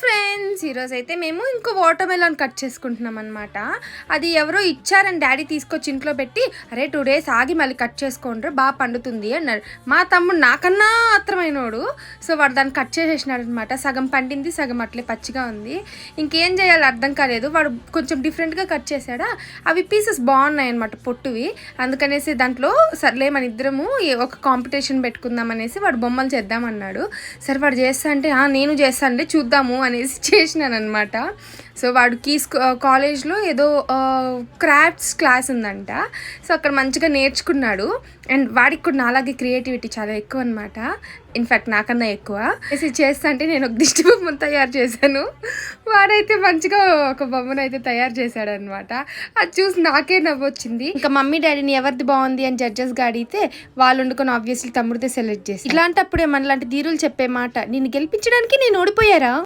Friends ఈరోజు అయితే మేము ఇంకో వాటర్మెలాన్ కట్ చేసుకుంటున్నాం అనమాట అది ఎవరో ఇచ్చారని డాడీ తీసుకొచ్చి ఇంట్లో పెట్టి అరే టూ డేస్ ఆగి మళ్ళీ కట్ చేసుకోండ్రు బాగా పండుతుంది అన్నాడు మా తమ్ముడు నాకన్నా ఆత్రమైనోడు సో వాడు దాన్ని కట్ చేసేసినాడు అనమాట సగం పండింది సగం అట్లే పచ్చిగా ఉంది. ఇంకేం చేయాలో అర్థం కాలేదు. వాడు కొంచెం డిఫరెంట్గా కట్ చేశాడా? అవి పీసెస్ బాగున్నాయి అనమాట పొట్టువి. అందుకనేసి దాంట్లో సర్లే మన ఇద్దరము ఒక కాంపిటీషన్ పెట్టుకుందాం అనేసి వాడు బొమ్మలు చేద్దామన్నాడు సరే వాడు చేస్తా అంటే నేను చేస్తానులే చూద్దాము అనేసి చేసినాను అనమాట సో వాడికి కాలేజ్లో ఏదో క్రాఫ్ట్స్ క్లాస్ ఉందంట. సో అక్కడ మంచిగా నేర్చుకున్నాడు. అండ్ వాడికి కూడా నాలాగే క్రియేటివిటీ చాలా ఎక్కువ అనమాట ఇన్ఫ్యాక్ట్ నాకన్నా ఎక్కువ. చేసి చేస్తా అంటే నేను ఒక దిష్టి బొమ్మను తయారు చేశాను. వాడైతే మంచిగా ఒక బొమ్మను అయితే తయారు చేశాడు అనమాట అది చూసి నాకే నవ్వొచ్చింది. ఇంకా మమ్మీ డాడీని ఎవరిది బాగుంది అని జడ్జెస్గా అడిగితే వాళ్ళు వండుకొని ఆబ్వియస్లీ తమ్ముడితే సెలెక్ట్ చేసి ఇలాంటప్పుడే మనలాంటి ధీరులు చెప్పే మాట నిన్ను గెలిపించడానికి నేను ఓడిపోయారా?